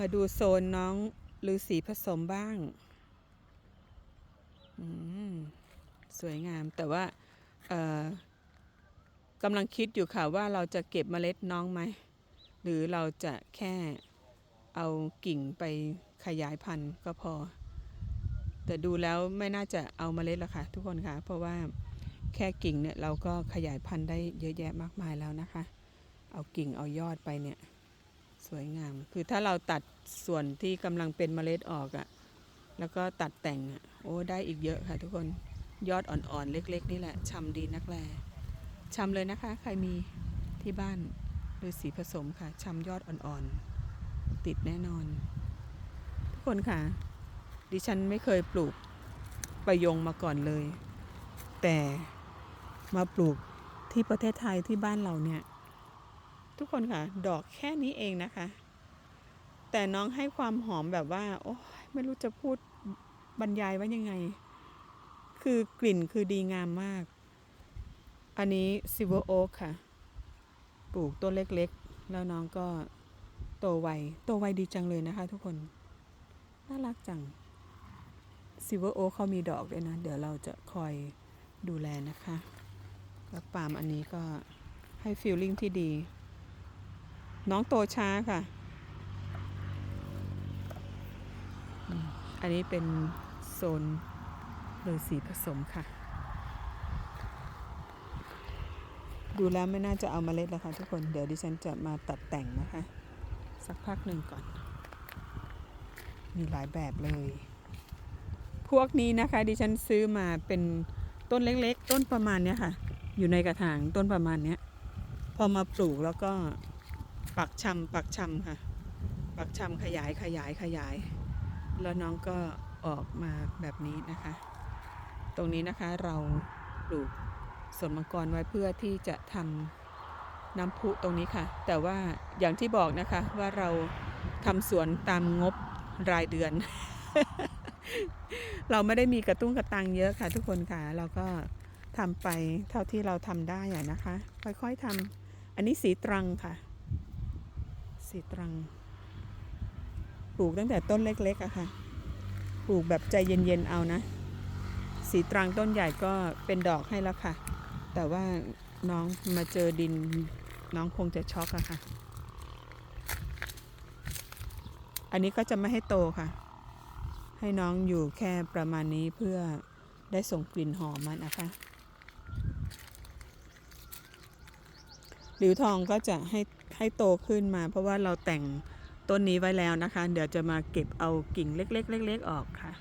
มาดูโซนน้องฤาษีผสมบ้างสวยงามแต่ว่ากำลังคิดอยู่ค่ะว่าเราจะเก็บเมล็ดน้องไหม หรือเราจะแค่เอากิ่งไปขยายพันธุ์ก็พอ แต่ดูแล้วไม่น่าจะเอาเมล็ดหรอกค่ะ ทุกคนค่ะ เพราะว่าแค่กิ่งเนี่ยเราก็ขยายพันธุ์ได้เยอะแยะมากมายแล้วนะคะ เอากิ่งเอายอดไปเนี่ย สวยงาม คือถ้าเราตัดส่วนที่กำลังเป็นเมล็ดออกอะ่ะ แล้วก็ตัดแต่งอะ่ะ โอ้ได้อีกเยอะค่ะทุกคน ยอดอ่อนๆ เล็ก ๆ นี่แหละชำดีนักแลชำเลยนะคะ ใครมีที่บ้านหรือสีผสมค่ะชำยอดอ่อนๆ ติดแน่นอน ทุกคนค่ะ ดิฉันไม่เคยปลูกประยงมาก่อนเลย แต่มาปลูกที่ประเทศไทยที่บ้านเราเนี่ย ทุกคนค่ะ ดอกแค่นี้เองนะคะ แต่น้องให้ความหอมแบบว่า โอ้ยไม่รู้จะพูดบรรยายว่ายังไง คือกลิ่นคือดีงามมาก อันนี้ซิเวอร์โอ๊กค่ะ ปลูกต้นเล็กๆ แล้วน้องก็โตไว โตไวดีจังเลยนะคะทุกคน น่ารักจังซิเวอร์โอ๊กเขามีดอกด้วยนะ เดี๋ยวเราจะคอยดูแลนะคะ แล้วปาล์มอันนี้ก็ให้ฟีลลิ่งที่ดี น้องโตช้าค่ะ อันนี้เป็นโซนฤาษีผสมค่ะ ดูแล้วไม่น่าจะเอามาเล็ดแล้วค่ะทุกคน เดี๋ยวดิฉันจะมาตัดแต่งนะคะ สักพักหนึ่งก่อน มีหลายแบบเลย พวกนี้นะคะดิฉันซื้อมาเป็นต้นเล็กๆ ต้นประมาณเนี้ยค่ะ อยู่ในกระถางต้นประมาณเนี้ย พอมาปลูกแล้วก็ ปักชำปักชำค่ะ ปักชำขยายขยายขยาย แล้วน้องก็ออกมาแบบนี้นะคะ ตรงนี้นะคะเราปลูกสวนมังกรไว้เพื่อที่จะทำน้ำพุตรงนี้ค่ะ แต่ว่าอย่างที่บอกนะคะว่าเราทำสวนตามงบรายเดือน เราไม่ได้มีกระตุ้งกระตังเยอะค่ะทุกคนค่ะ เราก็ทำไปเท่าที่เราทำได้อะนะคะ ค่อยๆทำอันนี้สีตรังค่ะ สีตรัง ปลูกตั้งแต่ต้นเล็กๆอะค่ะ ปลูกแบบใจเย็นๆเอานะ สีตรังต้นใหญ่ก็เป็นดอกให้แล้วค่ะ แต่ว่าน้องมาเจอดินน้องคงจะช็อกอะค่ะ อันนี้ก็จะไม่ให้โตค่ะ ให้น้องอยู่แค่ประมาณนี้เพื่อได้ส่งกลิ่นหอมมันนะคะหลิวทองก็จะให้ ให้โตขึ้นมา เพราะว่าเราแต่งต้นนี้ไว้แล้วนะคะ เดี๋ยวจะมาเก็บเอากิ่งเล็กๆ เล็ก ๆ ออกค่ะ